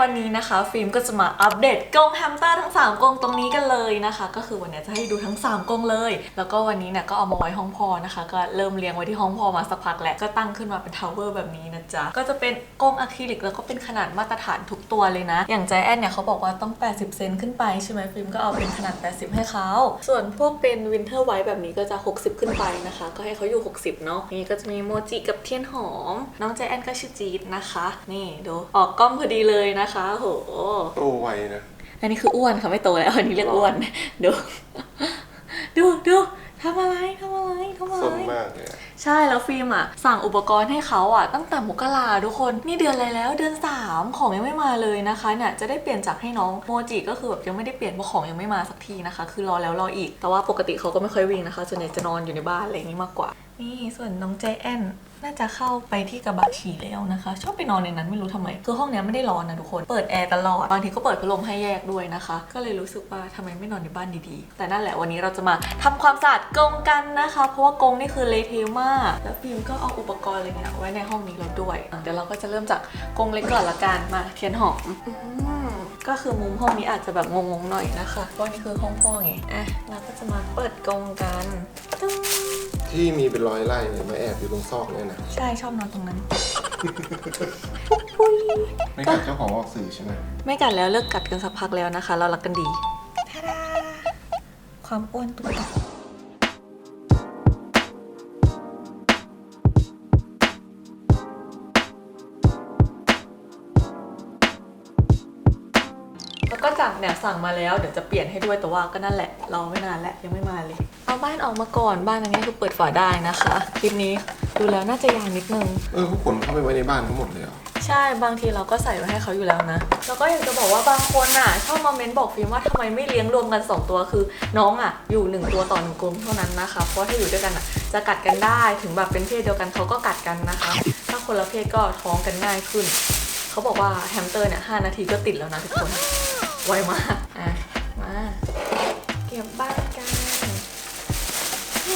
วันนี้นะคะ ฟิล์มก็จะมาอัปเดตกรงแฮมสเตอร์ทั้ง 3กรงตรงนี้กันเลยนะคะ ก็คือวันนี้จะให้ดูทั้ง 3กรงเลย แล้วก็วันนี้เนี่ยก็เอามาไว้ห้องพอนะคะ ก็เริ่มเลี้ยงไว้ที่ห้องพ่อมาสักพักแล้วก็ตั้งขึ้นมาเป็นทาวเวอร์แบบนี้นะจ๊ะ ก็จะเป็นกรงอะคริลิกแล้วก็เป็นขนาดมาตรฐานทุกตัวเลยนะ อย่างใจแอนเนี่ยเขาบอกว่าต้อง 80 เซนขึ้นไปใช่ไหมฟิล์มก็เอาเป็นขนาด 80 ให้เขาส่วนพวกเป็นวินเทอร์ไวท์แบบนี้ก็จะ 60 ขึ้นไปนะคะ ก็ให้เขาอยู่ 60 เนาะนี่ก็จะมีโมจิกับเทียนหอม น้องใจแอนก็ชื่อจีดนะคะ นี่ดูออกกล้องพอดีเลยนะคะโหโตไวนะอันนี้คืออ้วนค่ะไม่โตแล้วอันนี้เรียกอ้วนดูดูดูทำอะไรทำอะไรทำอะสไรนมากเลยอะใช่แล้วฟิล์มอะ สั่งอุปกรณ์ให้เขาอะ ตั้งแต่มกราทุกคนนี่เดือนอะไรแล้วเดือน 3 ของยังไม่มาเลยนะคะเนี่ยจะได้เปลี่ยนจากให้น้องโมจิก็คือแบบยังไม่ได้เปลี่ยนเพราะของยังไม่มาสักทีนะคะ คือรอแล้วรออีก แต่ว่าปกติเขาก็ไม่ค่อยวิ่งนะคะส่วนใหญ่จะนอนอยู่ในบ้านอะไรอย่างนี้มากกว่า นี่ส่วนน้องใจแอน น่าจะเข้าไปที่กระบะฉี่แล้วนะคะ ชอบไปนอนในนั้นไม่รู้ทำไม คือห้องนี้ไม่ได้ร้อนนะทุกคน เปิดแอร์ตลอด บางทีก็เปิดพัดลมให้แยกด้วยนะคะ ก็เลยรู้สึกว่าทำไมไม่นอนในบ้านดีๆ แต่นั่นแหละวันนี้เราจะมาทำความสะอาดกรงกันนะคะ เพราะว่ากรงนี่คือเละเทมาก แล้วฟิล์มก็เอาอุปกรณ์อะไรเนี่ยไว้ในห้องนี้แล้วด้วย เดี๋ยวเราก็จะเริ่มจากกรงเล็กก่อนละกัน มาเทียนหอมอืมก็คือมุมห้องนี้อาจจะแบบงงๆหน่อยนะคะเพราะนี่คือห้องพ่อไงอะเราก็จะมาเปิดกรงกันตึ้ง ที่มีเป็นร้อยไร่เนี่ยมาแอบอยู่ตรงซอกเนี่ยนะใช่ชอบนอนตรงนั้น ไม่กัดเจ้าของออกสื่อใช่ไหมไม่กัดแล้วเลิกกัดกันสักพักแล้วนะคะ เรารักกันดีทาดาความอ้วนตุ๊กตาแล้วก็จากเนี่ยสั่งมาแล้วเดี๋ยวจะเปลี่ยนให้ด้วยแต่ว่าก็นั่นแหละรอไม่นานแล้วยังไม่มาเลย เอาบ้านออกมาก่อนบ้านอันนี้คือเปิดฝาได้นะคะคลิปนี้ดูแล้วน่าจะยาวนิดนึง เออเขาขนเข้าไปไว้ในบ้านทั้งหมดเลยเหรอ ใช่บางทีเราก็ใส่ไว้ให้เขาอยู่แล้วนะ แล้วก็อยากจะบอกว่าบางคนอะชอบมาเมนต์บอกฟิล์มว่าทำไมไม่เลี้ยงรวมกัน 2 ตัวคือน้องอะอยู่ 1 ตัวต่อหนึ่งกรงเท่านั้นนะคะเพราะถ้าอยู่ด้วยกันอะจะกัดกันได้ถึงแบบเป็นเพศเดียวกันเขาก็กัดกันนะคะ ถ้าคนละเพศก็ท้องกันง่ายขึ้น เขาบอกว่าแฮมสเตอร์เนี่ยหนาทีก็ติดแล้วนะทุกคนไวมากอะมาเก็บบ้านกัน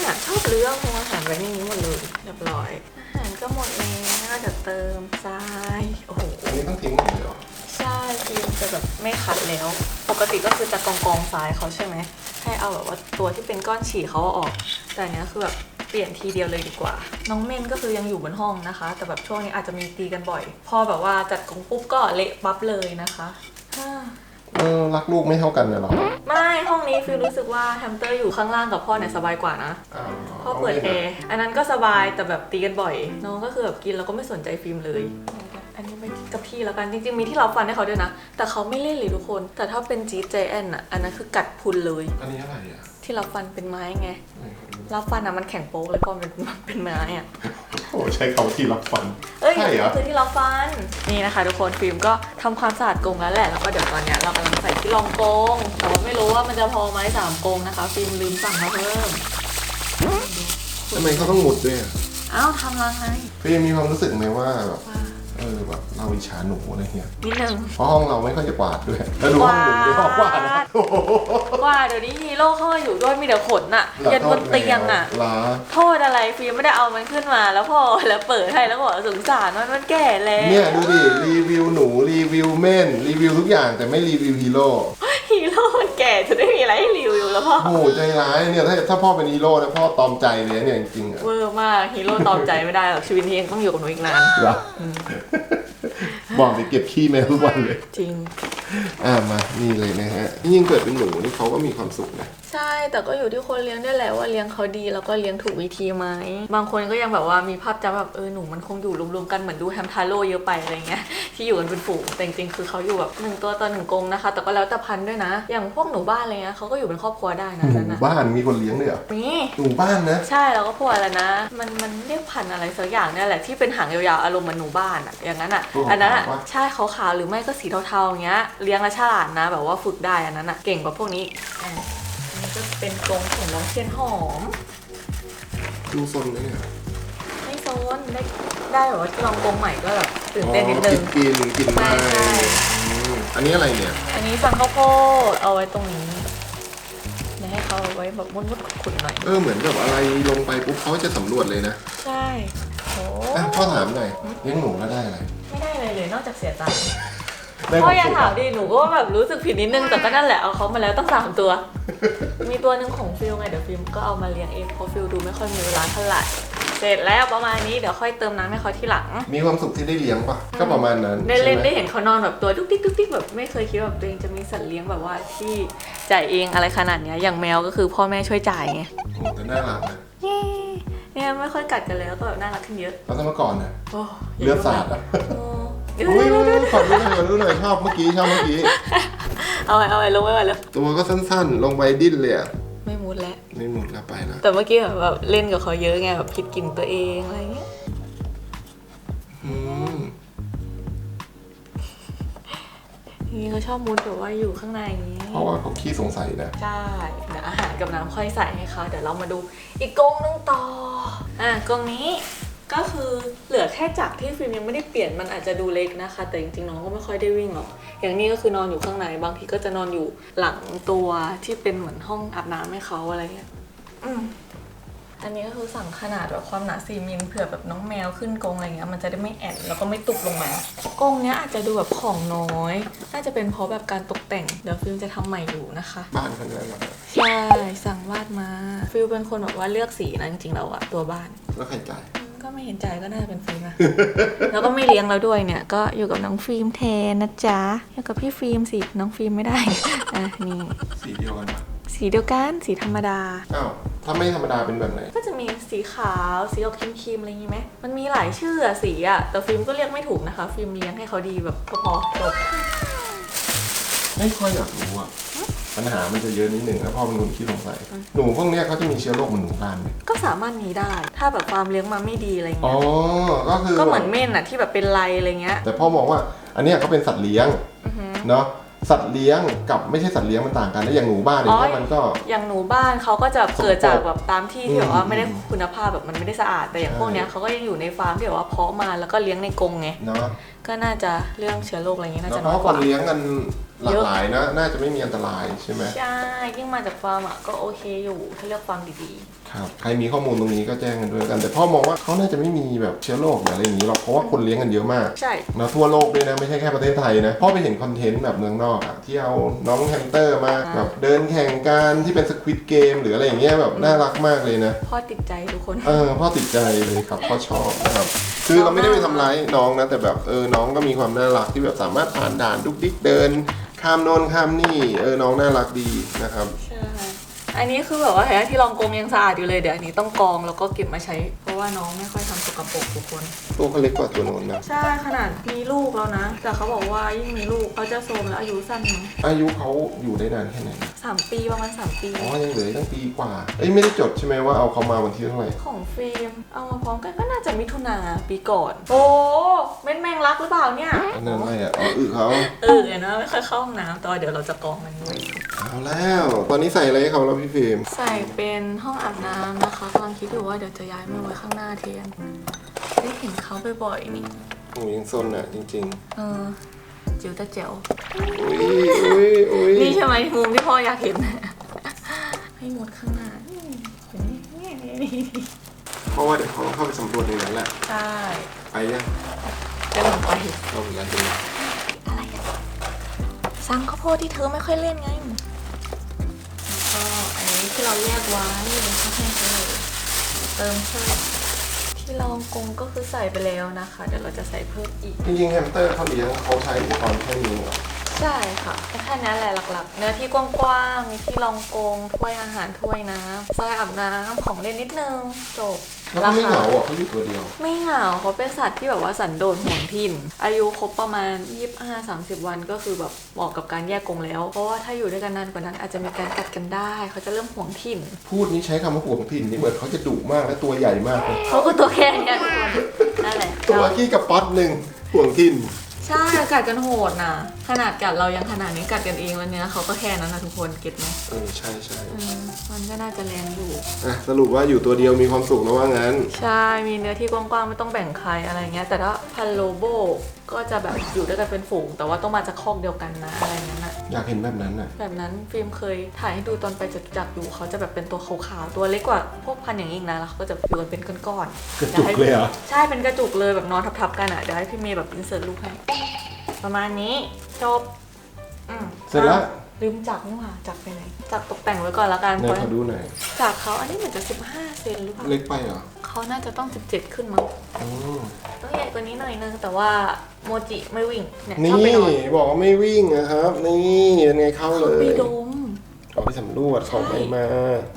เนี่ยชอบเลือกอาหารไว้ในนี้หมดเลยเรียบร้อย อาหารก็หมดแล้วเดี๋ยวเติมทรายโอ้โหอันนี้ต้องทิ้งหมดเลยเหรอใช่ฟิล์มจะแบบไม่ขัดแล้ว ปกติก็คือจะกองกองๆทรายเขาใช่ไหมให้เอาแบบว่าตัวที่เป็นก้อนฉี่เขาเอาออก แต่อันเนี้ยคือแบบเปลี่ยนทีเดียวเลยดีกว่า น้องเม่นก็คือยังอยู่บนห้องนะคะ แต่แบบช่วงนี้อาจจะมีตีกันบ่อย พอแบบว่าจัดกรงปุ๊บก็เละปั๊บเลยนะคะฮ่า เออรักลูกไม่เท่ากันเลยเหรอไม่ห้องนี้ฟิลรู้สึกว่าแฮมสเตอร์อยู่ข้างล่างกับพ่อเนี่ยสบายกว่านะ อ้าวพ่อเปิดแอร์อันนั้นก็สบายแต่แบบตีกันบ่อย น้องก็คือแบบกินแล้วก็ไม่สนใจฟิล์มเลย อันนี้ไม่กับพี่แล้วกันจริงๆมีที่รับฟันให้เขาด้วยนะ แต่เขาไม่เล่นเลยทุกคน แต่ถ้าเป็นจีเจแอนอะอันนั้นคือกัดพุนเลย อันนี้อะไรอะ ที่รับฟันเป็นไม้ไงไม่ขอดูรับฟันอะมันแข็งโป๊กเลยเพราะมันเป็นเป็นไม้อะโอ้ใช้คำที่รับฟันเอ้ยใช่เหรอคือที่รับฟันนี่นะคะ ทุกคนฟิล์มก็ทำความสะอาดกรงแล้วแหละแล้วก็เดี๋ยวตอนเนี้ยเรากำลังใส่ที่รองกรงแต่ว่าไม่รู้ว่ามันจะพอไหมสามกรงนะคะ ฟิล์มลืมสั่งมาเพิ่มทำไมเขาต้องหมุดด้วยอะอ้าวทำรังไงพี่มีความรู้สึกไหมว่าแบบว่าเออแบบเราอิจฉาหนูอะไรเงี้ยนิดนึง เพราะห้องเราไม่ค่อยจะกวาดด้วยแล้วดูห้องหนูดิห้องกวาดนะโอ้โหว่าเดี๋ยวนี้ฮีโร่เข้ามาอยู่ด้วยมีแต่ขนอะยันบนเตียงอะล้าโทษอะไรฟิล์มไม่ได้เอามันขึ้นมา แล้วพอแล้วเปิดให้แล้วบอกว่าสงสารมันมันแก่แล้วเนี่ยดูดิรีวิวหนูรีวิวเม่นรีวิวทุกอย่างแต่ไม่รีวิวฮีโร่ฮีโร่มันแก่จะได้มีอะไรให้รีวิวแล้วพ่อโอ้โหใจร้ายเนี่ยถ้าถ้าพ่อเป็นฮีโร่แล้วพ่อตอมใจเลยเนี่ยจริงๆอะเวอร์มากฮีโร่ตอมใจไม่ได้หรอกชีวิตนี้ยังต้องอยู่กับหนูอีกนานเหรอ บอกไปเก็บขี้แมวทุกวันเลย จริง อ่ามานี่เลยนะฮะยิ่งเกิดเป็นหนูนี่เขาก็มีความสุขนะใช่ แต่ก็อยู่ที่คนเลี้ยงด้วยแหละว่าเลี้ยงเขาดีแล้วก็เลี้ยงถูกวิธีไหมบางคนก็ยังแบบว่ามีภาพจำแบบเออหนูมันคงอยู่รวมๆกันเหมือนดูแฮมทาโร่เยอะไปอะไรเงี้ยที่อยู่กันเป็นฝูงแต่จริงๆคือเขาอยู่แบบหนึ่งตัวต่อหนึ่งกรงนะคะ แต่ก็แล้วแต่พันธุ์ด้วยนะ อย่างพวกหนูบ้านอะไรเงี้ยเขาก็อยู่เป็นครอบครัวได้นะหนั่นนูนะบ้านมีคนเลี้ยงด้วยเหรอนี่ หนูบ้านนะ ใช่แล้วก็พวกอะไรนะ มันมันเรียกพันธุ์อะไรสักอย่างเนี่ยแหละที่เป็นหางยาวๆอารมณ์เหมันหนูบ้านอะอย่างนั้นอะอันนั้นอะใช่ขาวๆหรือไม่ก็สีเทาๆอย่างเงี้ยเลี้ยงและฉลาดนะ แบบว่าฝึกได้อันนั้นอะเก่งกว่าพวกนี้อะอันนี้ก็เป็นกรงของน้องเทียนหอม ดูซนเลยเนี่ยไม่โซนได้ได้แบบว่าลองกรงใหม่ก็แบบตื่นเต้นนิดนึงอ๋อกินกินกินใช่ได้ใช่ อืมอันนี้อะไรเนี่ย อันนี้สั่งข้าวโพดเอาไว้ตรงนี้เดี๋ยวให้เขาเอาไว้แบบมุดๆขุดๆหน่อย เออเหมือนแบบอะไรลงไปปุ๊บเขาจะสำรวจเลยนะใช่โอ้อะพ่อถามหน่อยเลี้ยงหนูแล้วได้อะไรไม่ได้เลยเลยนอกจากเสียตังค์ ได้พ่คอวามอย่าสุขถามอะดิหนูก็แบบรู้สึกผิดนิดนึงแต่ก็นั่นแหละเอาเขามาแล้วตั้งสามตัว มีตัวหนึ่งของฟิลไงเดี๋ยวฟิลก็เอามาเลี้ยงเองเพราะฟิลดูไม่ค่อยมีเวลาเท่าไหร่เสร็จแล้วประมาณนี้เดี๋ยวค่อยเติมน้ำให้เขาที่หลัง มีความสุขที่ได้เลี้ยงปะก็ประมาณนั้นได้เล่นใช่หมได้เห็นเขานอนแบบตัวดุ๊กดิ๊กดุ๊กดิ๊กแบบไม่เคยคิดว่าแบบตัวเองจะมีสัตว์เลี้ยงแบบว่าที่จ่ายเองอะไรขนาดเนี้ยอย่างแมวก็คือพ่อแม่ช่วยจ่ายไงโอ้แต่น่ารักนะเนี่ยไม่ค่อยกัดกันแล้วก็แบบน่ารักขึ้นเยอะแล้วถ้าเมื่อก่อนน่ะโอ้เลือดสาดอะโอ้เดี๋ยว อุ้ยเดี๋ยวเดี๋ยวเดี๋ยวขอดูหน่อยขอดูหน่อยชอบเมื่อกี้ชอบเมื่อกี้ เอาไว้เอาไว้ลงไว้ไว้แล้ว ตัวก็สั้นๆ ลงไปดิ้นเลยอะไม่มุดแล้ว ไม่หมดแล้วไปแล้วแต่เมื่อกี้แบบเล่นกับเขาเยอะไงแบบคิดกินตัวเองอะไรเงี้ย อืมทีนี้เขาชอบมุดแบบว่าอยู่ข้างในอย่างนี้ เพราะว่าเขาขี้สงสัยนะ ใช่เดี๋ยวอาหารกับน้ำค่อยใส่ให้เขาเดี๋ยวเรามาดูอีกกรงนึงต่อ อะกรงนี้ ก็คือเหลือแค่จักรที่ฟิล์มยังไม่ได้เปลี่ยนมันอาจจะดูเล็กนะคะ แต่จริงๆน้องก็ไม่ค่อยได้วิ่งหรอก อย่างนี้ก็คือนอนอยู่ข้างในบางทีก็จะนอนอยู่หลังตัวที่เป็นเหมือนห้องอาบน้ำให้เขาอะไรเงี้ยอืมอันนี้ก็คือสั่งขนาดแบบความหนา4มิลเผื่อแบบน้องแมวขึ้นกรงอะไรเงี้ยมันจะได้ไม่แอนแล้วก็ไม่ตุกลงมากรงเนี้ยอาจจะดูแบบของน้อย น่าจะเป็นเพราะแบบการตกแต่งเดี๋ยวฟิลจะทำใหม่อยู่นะคะ บ้านเขาเนี่ยนะใช่สั่งวาดมา ฟิลเป็นคนแบบว่าเลือกสีนะจริงๆแล้วอะตัวบ้าน แล้วใครจ่ายก็ ไม่เห็นใจก็น่าจะเป็นฟิล์มนะแล้วก็ไม่เลี้ยงเราด้วยเนี่ย ก็อยู่กับน้องฟิล์มแทนนะจ๊ะ อยู่กับพี่ฟิล์มสิ น้องฟิล์มไม่ได้ อะนี่ สีเดียวกันปะสีเดียวกัน สีธรรมดา อ้าวถ้าไม่ธรรมดาเป็นแบบไหน ก็จะมีสีขาว สีออกครีมๆอะไรอย่างงี้ไหม มันมีหลายชื่ออะสีอะแต่ฟิล์มก็เรียกไม่ถูกนะคะ ฟิล์มเลี้ยงให้เขาดีแบบก็พอจบ ไม่ค่อยอยากรู้อะ ปัญหามันจะเยอะนิดหนึ่งแล้วพ่อเป็นคนขี้สงสัยหนูพวกเนี้ยเขาจะมีเชื้อโรคเหมือนหนูบ้านไหมก็สามารถมีได้ ถ้าแบบฟาร์มเลี้ยงมาไม่ดีอะไรอ๋อ เงี้ย ก็คือ ก็เหมือนเม่นอะที่แบบเป็นไรอะไรเงี้ย แต่พ่อมองว่าอันเนี้ยเขาเป็นสัตว์เลี้ยงอือหือเนาะสัตว์เลี้ยงกับไม่ใช่สัตว์เลี้ยงมันต่างกันแล้วอย่างหนูบ้านอย่างเงี้ยอ๋อ มันก็ อย่างหนูบ้านเขาก็จะเกิดจากแบบตามที่ที่แบบว่าอืมไม่ได้คุณภาพแบบมันไม่ได้สะอาดแต่อย่างพวกเนี้ยเขาก็ยังอยู่ในฟาร์มที่แบบว่าเพาะมาแล้วก็เลี้ยงในกรงไงเนาะก็น่าจะเรื่องเชื้อโรคอะไรเงี้ยน่าแล้วจะเพน้อยราะกคว่านเลี้ยงกัน หลากหลายนะน่าจะไม่มีอันตรายใช่ไหมใช่ยิ่งมาจากฟาร์มอะก็โอเคอยู่ถ้าเลือกฟาร์มดีครับใครมีข้อมูลตรงนี้ก็แจ้งกันด้วยกัน แต่พ่อมองว่าเขาน่าจะไม่มีแบบเชื้อโรคหรืออะไรอย่างนี้หรอกเพราะว่าคนเลี้ยงกันเยอะมากๆใช่นะทั่วโลกด้วยนะไม่ใช่แค่ประเทศไทยนะพ่อไปเห็นคอนเทนต์แบบเมืองนอกอะที่เอาน้องแฮมสเตอร์มาอ่าแบบเดินแข่งกันที่เป็นสควิตเกมหรืออะไรอย่างเงี้ยแบบน่ารักมากเลยนะพ่อติดใจทุกคนเออพ่อติดใจเลยครับพ่อชอบนะครับคือเราไม่ได้ไปทำร้ายน้องนะแต่แบบเออน้องก็มีความน่ารักที่แบบสามารถผ่านด่านดุกดิกเดิน ข้ามโน่นข้ามนี่ เออน้องน่ารักดีนะครับ ใช่ อันนี้คือแบบว่าเห็นไหมที่รองกรงยังสะอาดอยู่เลยเดี๋ยวอันนี้ต้องกรองแล้วก็เก็บมาใช้ เพราะว่าน้องไม่ค่อยทำสกปรกทุกคน ตัวเขาเล็กกว่าตัวโน้นนะ ใช่ขนาดมีลูกแล้วนะ แต่เขาบอกว่ายิ่งมีลูกเขาจะโทรมแล้วอายุสั้นมั้งอายุเขาอยู่ได้นานแค่ไหนนะสามปีประมาณสามปี อ๋อ ยังเหลืออกตั้งปีกว่า เอ้ยไม่ได้จดใช่ไหมว่าเอาเขามาวันที่เท่าไหร่ ของฟิล์มเอามาพร้อมกันก็น่าจะมิถุนาปีก่อน โอ้เม็ดแมงลักหรือเปล่าเนี่ยอันนั้นอะไรอะ อ๋ออึเขาเออเห็นว่าไม่ค่อยเข้าห้องน้ำแต่ว่าเดี๋ยวเราจะกรองมันไว้ เอาแล้ว ตอนนี้ใส่อะไรให้เขาแล้วพี่ฟิล์มใส่เป็นห้องอาบน้ำนะคะกำลังคิดอยู่ว่าเดี๋ยวจะย้ายมาไว้ข้างหน้าแทนได้เห็นเขาบ่อยๆนี่หนูยังซนอะจริงเออจิ๋วแต่เจ๋วๆอุ้ยอุ้ยอุ้ยนี่ใช่ไหมมุมที่พ่ออยากเห็น ให้หมดข้างหน้านี่นี่นี่นี่เพราะว่าเดี๋ยวเขาต้องเข้าไปสำรวจในนั้นแหละใช่ไปยังจะลงไปเราเหมือนกันเป็นไงอะไรอะสั่งข้าวโพดที่เธอไม่ค่อยเล่นไงแล้วก็อันนี้ ที่เราแยกไว้เขาให้เขาเลยเติมเพิ่มที่รองกงก็คือใส่ไปแล้วนะคะ เดี๋ยวเราจะใส่เพิ่มอีก จริงๆแฮมสเตอร์เขาเลี้ยงเขาใช้อุปกรณ์แค่นี้เหรอใช่ค่ะแค่นั้นแหละหลักๆ เนื้อที่กว้างๆมีที่รองกงถ้วยอาหารถ้วยน้ำทรายอาบน้ำของเล่นนิดนึงจบ แล้วเขาไม่เหงาอะเขาอยู่ตัวเดียว ไม่เหงาเขาเป็นสัตว์ที่แบบว่าสันโดษห่วงถิ่น อายุครบประมาณ 25-30 วันก็คือแบบเหมาะกับการแยกกรงแล้ว เพราะว่าถ้าอยู่ด้วยกันนานกว่านั้นอาจจะมีการกัดกันได้ เขาจะเริ่มห่วงถิ่น พูดนี้ใช้คำว่าห่วงถิ่นนี่เหมือนเขาจะดุมากและตัวใหญ่มากเลยเขาก็ตัวแค่เนี้ยทุกคนนั่นแหละตัวกี้กับป๊อตหนึ่งห่วงถิ่น ใช่กัดกันโหดนะขนาดกัดเรายังขนาดนี้กัดกันเองแล้วเนี้ยเขาก็แค่นั้นนะทุกคนเก็ตไหมเออใช่ใช่อืมมันก็น่าจะแรงอยู่ อะสรุปว่าอยู่ตัวเดียวมีความสุขนะว่างั้น ใช่ มีเนื้อที่กว้างๆ ไม่ต้องแบ่งใครอะไรเงี้ย แต่ถ้าพันโลโบก็จะแบบอยู่ด้วยกันเป็นฝูง แต่ว่าต้องมาจากคอกเดียวกันนะอะไรเงี้ยนะอยากเห็นแบบนั้นน่ะ แบบนั้นฟิล์มเคยถ่ายให้ดูตอนไปจตุจักรอยู่เขาจะแบบเป็นตัวขาวๆตัวเล็กกว่าพวกพันธุ์อย่างนี้อีกนะแล้วเขาก็จะอยู่กันเป็นก้อนๆกระจุกเลยเหรอ ใช่เป็นกระจุกเลยแบบนอนทับๆกันอะเดี๋ยวให้พี่เมย์แบบอินเสิร์ตรูปให้ประมาณนี้จบอืมเสร็จแล้วอะ ลืมจักรนี่หว่าจักรไปไหนจักรตกแต่งไว้ก่อนละกันไหนเพราะขอดูหน่อยจักรเขาอันนี้เหมือนจะ 15 เซนหรือเปล่าเล็กไปเหรอเขาน่าจะต้อง 17 ขึ้นมั้งอืมต้องใหญ่กว่านี้หน่อยนึงแต่ว่าโมจิไม่วิ่งเนี่ยชนี่อบไปนอนบอกว่าไม่วิ่งนะครับ นี่เป็นไงเข้าเลยปีดมออกไปสำรวจของไปมา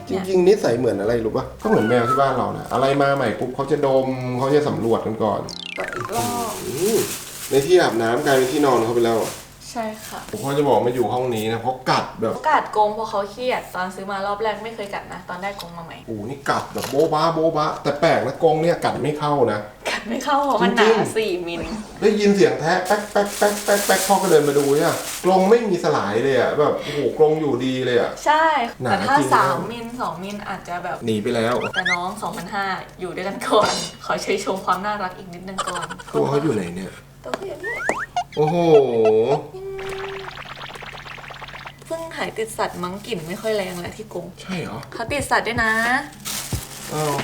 จเนี่ยริง ๆนิสัยเหมือนอะไรรู้ปะก็เหมือนแมวที่บ้านเรานะอะไรมาใหม่ปุ๊บเขาจะดมเขาจะสำรวจกันก่อนกดอีกรอบอืมในที่อาบน้ำกลายเป็นที่นอนเขาไปแล้วอะ ใช่ค่ะผมพ่อจะบอกไม่อยู่ห้องนี้นะเพราะกัดแบบโอกาสโกงเพราะเขาเครียด ตอนซื้อมารอบแรกไม่เคยกัดนะ ตอนได้โกงมาใหม่โอ้โหนี่กัดแบบโบ๊ะบ้าโบ๊ะบ้าแต่แปลกนะกรงเนี่ยกัดไม่เข้านะ กัดไม่เข้าเพราะมันหจรินางๆ สี่มิลได้ยินเสียงแทะแป๊กแป๊กแป๊กแป๊กแป๊กพ่อก็เดินมาดูเนี่ยกรงไม่มีสลายเลยอะแบบโอ้โหกรงอยู่ดีเลยอะ ใช่ หนาแต่ถ้าจริงนะสามมิลสองมิลอาจจะแบบ หนีไปแล้ว แต่น้อง2,500อยู่ด้วยกันก่อน ขอเชยชมความน่ารักอีกนิดนึงก่อนตัวเขาอยู่ไหนเนี่ย ตัวเขาอยู่นี่ โอ้โห เพิ่งหายติดสัตว์มั้งกลิ่นไม่ค่อยแรงแล้วที่กรงใช่เหรอเขาติดสัตว์ด้วยนะ อ้าว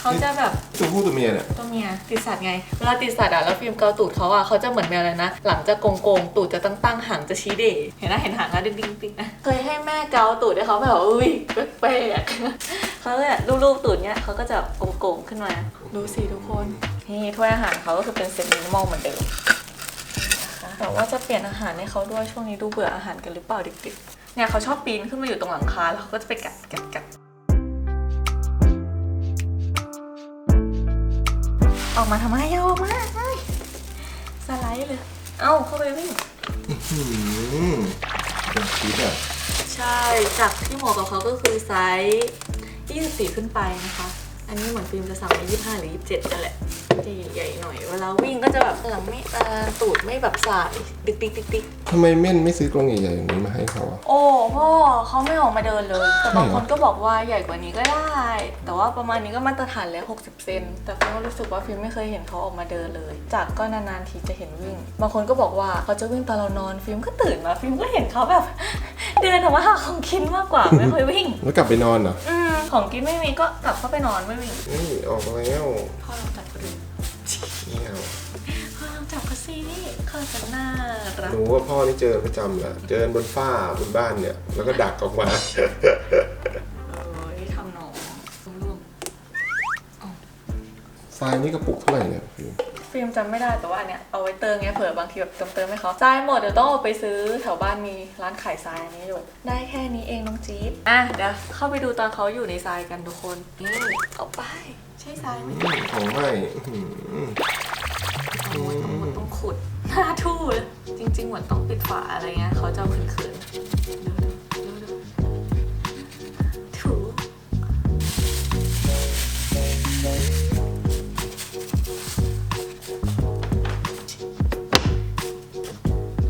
เขาจะแบบตัวผู้ตัวเมียเนี่ย ตัวเมียติดสัตว์ไง เวลาติดสัตว์อะแล้วฟิล์มเกาตูดเขาอะเขาจะเหมือนแมวเลยนะ หลังจะโกงโกงๆตูดจะตั้งตั้งๆหางจะชี้เด๋เห็นนะเห็นหางอะดิ้งดิ้งดิ้งนะเคยให้แม่เกาตูดให้เขาแบบอุ้ยแปลกๆเขาเนี่ยรูปๆตูดเนี้ยเขาก็จะโกงโกงๆขึ้นมา ดูสิทุกคน นี่ถ้วยอาหารเขาก็คือเป็นเซตมินิมอลเหมือนเดิมนะคะ แต่ว่าจะเปลี่ยนอาหารให้เขาด้วยช่วงนี้ดูเบื่ออาหารกันหรือเปล่าเด็กๆ เนี่ยเขาชอบปีนขึ้นมาอยู่ตรงหลังคาแล้วเขาก็จะไปกัดกัดกัดออกมาทำไมเอาออกมาเฮ้ยสไลด์เลย เอ้าเข้าไปวิ่งอืมเป็นชีสอะใช่ จากที่เหมาะกับเขาก็คือไซส์24 ขึ้นไปนะคะ อันนี้เหมือนฟิล์มจะสั่งไว้25 หรือ 27นั่นแหละ จะใหญ่ๆหน่อย เวลาวิ่งก็จะแบบหลังไม่ตาตูดไม่แบบสายติ๊กติ๊กติ๊กติ๊กทำไมเม่นไม่ซื้อกรงใหญ่ๆอย่างนี้มาให้เขาอะโอ้พ่อเขาไม่ออกมาเดินเลย แต่บางใช่เหรอคนก็บอกว่าใหญ่กว่านี้ก็ได้ แต่ว่าประมาณนี้ก็มาตรฐานแล้ว 60 เซน แต่ฟิล์มก็รู้สึกว่าฟิล์มไม่เคยเห็นเขาออกมาเดินเลย จากก็นานๆทีจะเห็นวิ่ง บางคนก็บอกว่าเขาจะวิ่งตอนเรานอน ฟิล์มก็ตื่นมา ฟิล์มก็เห็นเขาแบบ เดินออกมาหาของกินมากกว่าไม่ค่อยวิ่ง แล้วกลับไปนอนเหรอ อืม ของกินไม่มีก็กลับเข้าไปนอนไม่วิ่งนี่ออกมาแล้วพ่อลองจับเขาดูเนี่ยพ่อลองจับเขาสิเขาจะน่ารักหนูว่าพ่อนี่เจอประจำแหละเจอบนฝ้าบนบ้านเนี่ย แล้วก็ดักออกมาเอ้ยทำหนองร่วงทรายนี่กระปุกเท่าไหร่เนี่ยฟิล์ม ฟิล์มจำไม่ได้แต่ว่าเนี้ยเอาไว้เติมไงเผื่อบางทีแบบเติมเติมให้เขาทรายหมดเดี๋ยวต้องเอาไปซื้อแถวบ้านมีร้านขายทรายอันนี้อยู่ได้แค่นี้เองน้องจี๊ดอะเดี๋ยวเข้าไปดูตอนเขาอยู่ในทรายกันทุกคนนี่เอาไปใช่ทรายไหมของใหม่อื้อหือโอ้ยต้องมันต้องขุดหน้าทู่จริงๆเหมือนต้องปิดฝาอะไรเงี้ยเขาจะเขืนๆ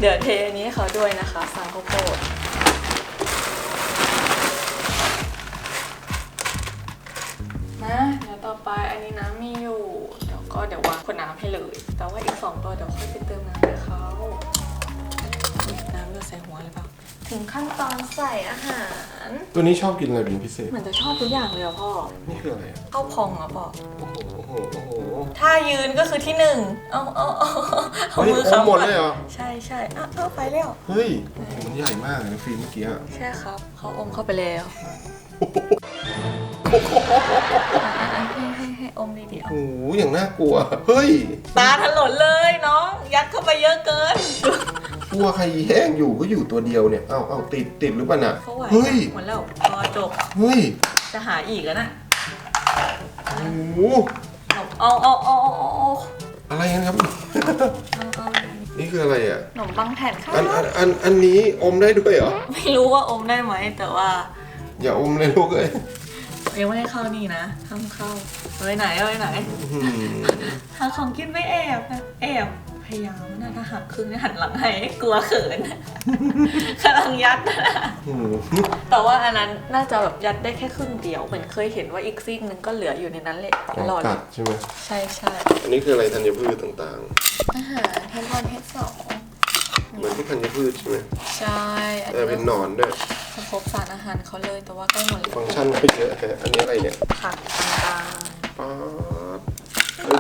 เดี๋ยวเทอันนี้ให้เขาด้วยนะคะสารข้าวโพดนะเดี๋ยวต่อไปอันนี้น้ำมีอยู่ เดี๋ยวก็เดี๋ยววางขวดน้ำให้เลย แต่ว่าอีกสองตัวเดี๋ยวค่อยไปเติมน้ำให้เขาน้ำเราใส่หัวหรือเปล่า ถึงขั้นตอนใส่อาหาร ตัวนี้ชอบกินอะไรเป็นพิเศษ เหมือนจะชอบทุกอย่างเลยอะพ่อนี่คืออะไรอะข้าวพองอะพ่อโอ้โหโอ้โห โอ้โห ถ้ายืนก็คือที่หนึ่งเอาเอาเอาเอาเฮ้ยมืออมค้ำหมดก่อนเลยเหรอ ใช่ใช่เอาเอาไปแล้ว เฮ้ยโอ้โหมันใหญ่มากเลยนะฟิล์มเมื่อกี้อะใช่ครับเขาอมเข้าไปแล้วอะๆให้ให้ให้อมดีๆเอาโอ้โหอย่างน่ากลัว เฮ้ย ตาถลนเลยน้อง ยัดเข้าไปเยอะเกิน กลัวใครแห้งอยู่ก็อยู่ตัวเดียวเนี่ย เอาเอาติดติดหรือเปล่าน่ะ เขาไหวเฮ้ย หมดแล้วพอจบเฮ้ยจะหาอีกแล้วนะโอ้โหเอาเอาเอาเอาเอาเอาอะไรกันครับ เอาเอานี่คืออะไรอะ ขนมปังแผ่นข้าวอันอันอันอันนี้อมได้ด้วยเหรอ ไม่รู้ว่าอมได้ไหมแต่ว่าอย่าอมเลยลูกเอ้ยยังไม่ให้เข้านี่นะห้ามเข้าเอาไปไหนเอาไปไหนอื้อหือหาของกินไม่แอบนะแอบ พยายามนะถ้าหักครึ่งเนี่ยหันหลังให้กลัวเขินกำลังยัดนะโอ้โหแต่ว่าอันนั้นน่าจะแบบยัดได้แค่ครึ่งเดียว เหมือนเคยเห็นว่าอีกซีกหนึ่งก็เหลืออยู่ในนั้นแหละตลอด กัดใช่ไหมใช่ใช่อันนี้คืออะไรธัญพืชต่างอาหารเทมพอนเทสสองๆ เหมือนพวกธัญพืชใช่ไหมใช่อันแต่นี้เป็นหนอนด้วย จะครบสารอาหารเขาเลยแต่ว่าใกล้หมดแล้วฟังก์ชันก็เยอะแฮะอันนี้อะไรเนี่ยผักต่างป๊าดเออ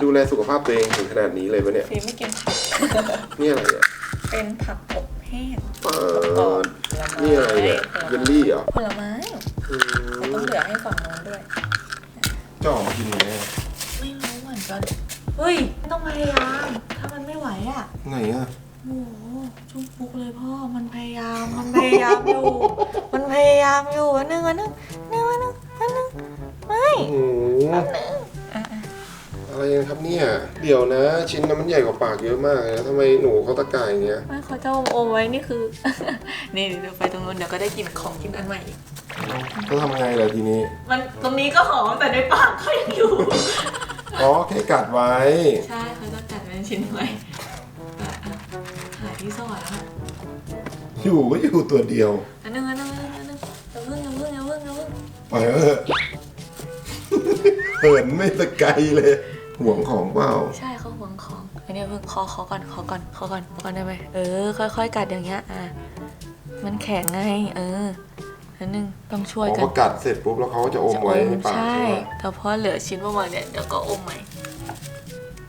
ดูแลสุขภาพตัวเองถึงขนาดนี้เลยปะเนี่ยๆฟีไม่กินผักนี่อะไรอะเป็นผักอบแแห้งเปิดนี่อะไรเนี่ยเยลลี่เหรอผลไม้อืเราต้องเหลือให้ฝั่งโน้นด้วยจะออกมากินไงอะไม่รู้เหมือนกันเฮ้ยไม่ต้องพยายาม ถ้ามันไม่ไหวอะไงอะโอ้โหจุ๊บปุ๊กเลยพ่อมันพยายามมันพยายามอยู่ มันพยายามอยู่อันหนึงอันหนึงอันหนึงอันหนึงอันหนึงไม่โอ้โหอันหนึงอะอะ อะไรกันครับเนี่ย เดี๋ยวนะ ชิ้นนั้นมันใหญ่กว่าปากเยอะมากเลยนะทำไมหนูเขาตะกายอย่างเงี้ยไม่เขาจะอมอมไว้นี่คือ นี่เดี๋ยวไปตรงนู้นเดี๋ยวก็ได้กินของกินอันใหม่อีกเขาทำไงล่ะทีนี้ มันตรงนี้ก็หอมแต่ในปากเขายังอยู่ อ๋อแค่กัดไว้ ใช่เขาจะจัดเป็นชิ้นใหม่อะอะหาที่ซ่อนแล้วนะอยู่ก็อยู่ตัวเดียวอันหนึงอันหนึงอันหนึงอันหนึงอย่าเพิ่งอย่าเพิ่งอย่าเพิ่งอย่าเพิ่ง ปล่อยเถอะ เหินไม่ตะไกลเลย ห่วงของเปล่าใช่เขาหวงของอันนี้เพิ่งคอคอก่อนคอก่อนคอก่อนคอก่อนได้ไหมเออ ค่อย ๆ กัดอย่างเงี้ยอะมันแข็งไงเอออันนึงต้องช่วยพอกันเขากัดเสร็จปุ๊บแล้วเขาก็จะอมไว้ในปากใช่ใช่ไหมแต่พอเหลือชิ้นประมาณเนี้ยเดี๋ยวก็อมใหม่แต่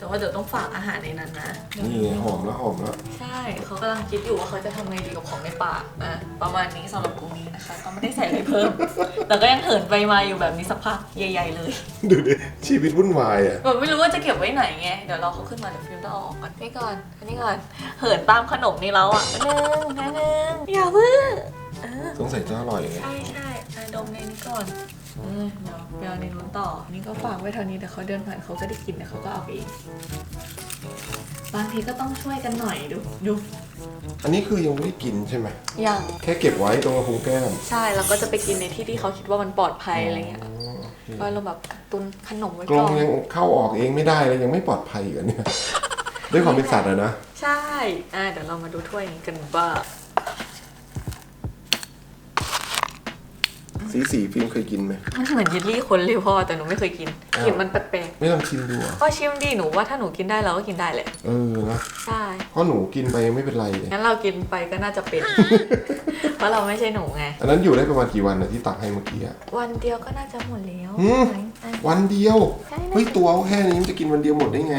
ว่าเดี๋ยวต้องฝากอาหารในนั้นนะ นี่ไงหอมแล้วหอมแล้ว ใช่เขากำลังคิดอยู่ว่าเขาจะทำไงดีกับของในปากอะประมาณนี้สำหรับกลุ่มนี้นะคะ ก็ไม่ได้ใส่อะไรเพิ่ม แต่ก็ยังเหินไปมาอยู่แบบนี้สักพักใหญ่ ๆ เลยดูดิชีวิตวุ่นวายอะแบบไม่รู้ว่าจะเก็บไว้ไหนไงเดี๋ยวรอเขาขึ้นมาเดี๋ยวฟิล์มต้องเอาออกก่อนนี่ก่อนอันนี้ก่อนเหินตามขนมนี่แล้วอะอันหนึงอันหนึงอย่าเพิ่งเออสงสัยจะอร่อยไงใช่ใช่อะดมในนี้ก่อน เออเดี๋ยวไปเอาในนู้นต่อ นี่ก็ฝากไว้เท่านี้เดี๋ยวเขาเดินผ่านเขาก็ได้กินเดี๋ยเขาก็เอาไปเองบางทีก็ต้องช่วยกันหน่อยดูดูอันนี้คือยังไม่ได้กินใช่ไหมอย่างแค่เก็บไว้ตรงกระพุ้งแก้มใช่แล้วก็จะไปกินในที่ที่เขาคิดว่ามันปลอดภัยอะไรเงี้ยอ๋อโอเคก็เราแบบตุนขนมไว้กก่องนยังเข้าออกเองไม่ได้เลยยังไม่ปลอดภัยอีกันเนี่ย ด้วยความเป็นสัตว์อะนะ ใช่อะเดี๋ยวเรามาดูถ้วยนี้กันบ้าง สีสีฟิล์มเคยกินไหม มันเหมือนเยลลี่คนเลยพ่อแต่หนูไม่เคยกินอ้าว กลิ่นมันแปลกไม่ลองชิมดูอะๆพ่อชิมดิหนูว่าถ้าหนูกินได้เราก็กินได้แหละเออนะใช่เพราะหนูกินไปยังไม่เป็นไรเลยงั้นเรากินไปก็น่าจะเป็น เพราะเราไม่ใช่หนูไง อันนั้นอยู่ได้ประมาณกี่วันอะที่ตักให้เมื่อกี้อะวันเดียวก็น่าจะหมดแล้วหืมอะวันเดียวใช่ เฮ้ยตัวเขาแค่นี้มันจะกินวันเดียวหมดได้ไง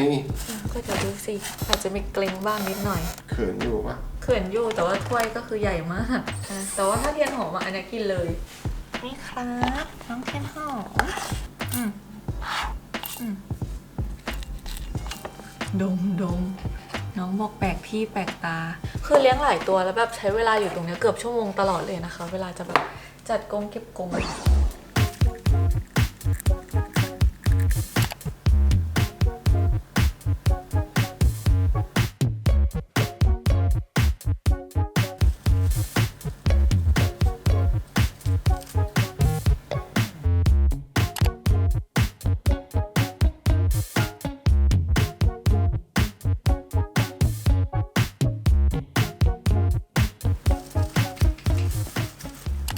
ก็จะดูสิ อาจจะมีเกรงบ้างนิดหน่อยเขินอยู่ปะเขื่อนอยู่แต่ว่าถ้วยก็คือใหญ่มากอะแต่ว่าถ้าเทียนหอมอะอันนี้กินเลย นี่ครับน้องเทียนหอมอืมอืมดมดมน้องบอกแปลกที่แปลกตา คือเลี้ยงหลายตัวแล้วแบบใช้เวลาอยู่ตรงเนี้ยเกือบชั่วโมงตลอดเลยนะคะ เวลาจะแบบจัดกรงเก็บกรง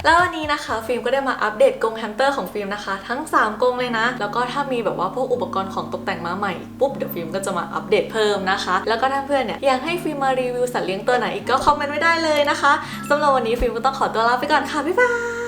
แล้ววันนี้นะคะฟิล์มก็ได้มาอัปเดตกรงแฮมสเตอร์ของฟิล์มนะคะ ทั้ง 3กรงเลยนะ แล้วก็ถ้ามีแบบว่าพวกอุปกรณ์ของตกแต่งมาใหม่ปุ๊บเดี๋ยวฟิล์มก็จะมาอัปเดตเพิ่มนะคะ แล้วก็ถ้าเพื่อนเนี่ยอยากให้ฟิล์มมารีวิวสัตว์เลี้ยงตัวไหนอีกก็คอมเมนต์ไว้ได้เลยนะคะสำหรับวันนี้ฟิล์มก็ต้องขอตัวลาไปก่อนค่ะบ๊ายบายบ๊ายบาย